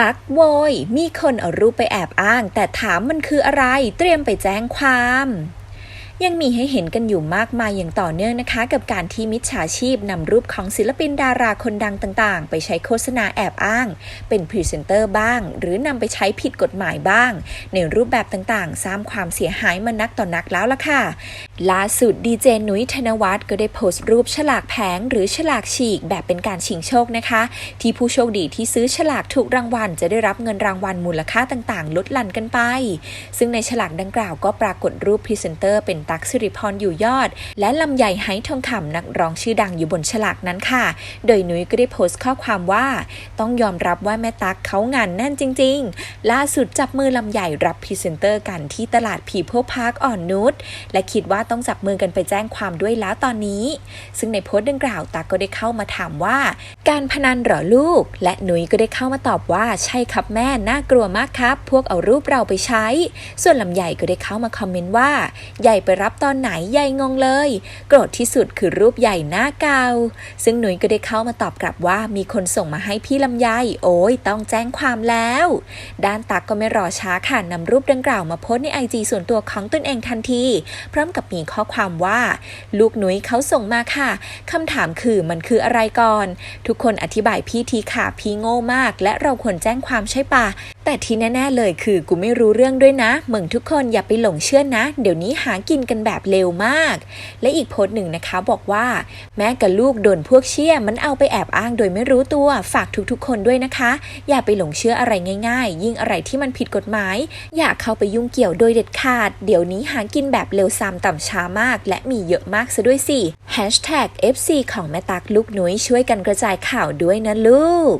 ตักโวย มีคนเอารูปไปแอบอ้าง แต่ถามมันคืออะไร เตรียมไปแจ้งความ ยังมีให้เห็นกันอยู่มากมายอย่างต่อเนื่องนะคะ กับการที่มิจฉาชีพนำรูปของศิลปินดาราคนดังต่างๆ ไปใช้โฆษณาแอบอ้าง เป็นพรีเซนเตอร์บ้าง หรือนำไปใช้ผิดกฎหมายบ้าง ในรูปแบบต่างๆ สร้างความเสียหายมานักต่อนักแล้วล่ะค่ะ ล่าสุดดีเจนุ้ยธนวัฒน์ก็ได้โพสต์รูปฉลากแผงหรือฉลากฉีกแบบเป็นการชิงโชคนะคะ ที่ผู้โชคดีที่ซื้อฉลากถูกรางวัล จะได้รับเงินรางวัลมูลค่าต่างๆ ลดหลั่นกันไป ซึ่งในฉลากดังกล่าวก็ปรากฏรูปพรีเซนเตอร์เป็นตั๊กสิริพรอยู่ยอด และลำใหญ่ไฮทองคำนักร้องชื่อดังอยู่บนฉลากนั้นค่ะ โดยนุ้ยก็ได้โพสต์ข้อความว่า ต้องยอมรับว่าแม่ตั๊กเขางานแน่นจริง ๆ ล่าสุดจับมือลำใหญ่รับพรีเซนเตอร์กันที่ตลาดพีโพพาร์คอ่อนนุชและคิดว่าต้องจับมือกันไปแจ้งความด้วยแล้วตอนนี้ ซึ่งในโพสต์ดังกล่าวตั๊กก็ได้เข้ามาถามว่า การพนันหรอลูก และนุ้ยก็ได้เข้ามาตอบว่าใช่ครับแม่น่ากลัวมากครับ พวกเอารูปเราไปใช้ ส่วนลำใหญ่ก็ได้เข้ามาคอมเมนต์ว่าใหญ่ไปรับตอนไหนใหญ่งงเลย โกรธที่สุดคือรูปใหญ่หน้าเกาซึ่งหนุยก็ได้เข้ามาตอบกลับว่ามีคนส่งมาให้พี่ลำไยโอ้ยต้องแจ้งความแล้ว ด้านตักก็ไม่รอช้าค่ะนำรูปดังกล่าวมาโพสในไอจีส่วนตัวของตนเองทันที พร้อมกับมีข้อความว่า ลูกหนุยเขาส่งมาค่ะคำถามคือมันคืออะไรก่อน ทุกคนอธิบายพี่ทีค่ะพี่โง่มาก และเราควรแจ้งความใช่ปะ แต่ที่แน่ๆเลยคือกูไม่รู้เรื่องด้วยนะมึงทุกคนอย่าไปหลงเชื่อนะ เดี๋ยวนี้หากินกันแบบเร็วมาก และอีกโพสต์หนึ่งนะคะบอกว่า แม่กับลูกโดนพวกเชี่ยมันเอาไปแอบอ้างโดยไม่รู้ตัวฝากทุกๆ คนด้วยนะคะ อย่าไปหลงเชื่ออะไรง่าย ๆ ยิ่งอะไรที่มันผิดกฎหมาย อย่าเข้าไปยุ่งเกี่ยวโดยเด็ดขาด เดี๋ยวนี้หากินแบบเร็วซามต่ำช้ามาก และมีเยอะมากซะด้วยสิ FC ของแม่ตักลูกนุ้ยช่วยกันกระจายข่าวด้วยนะลูก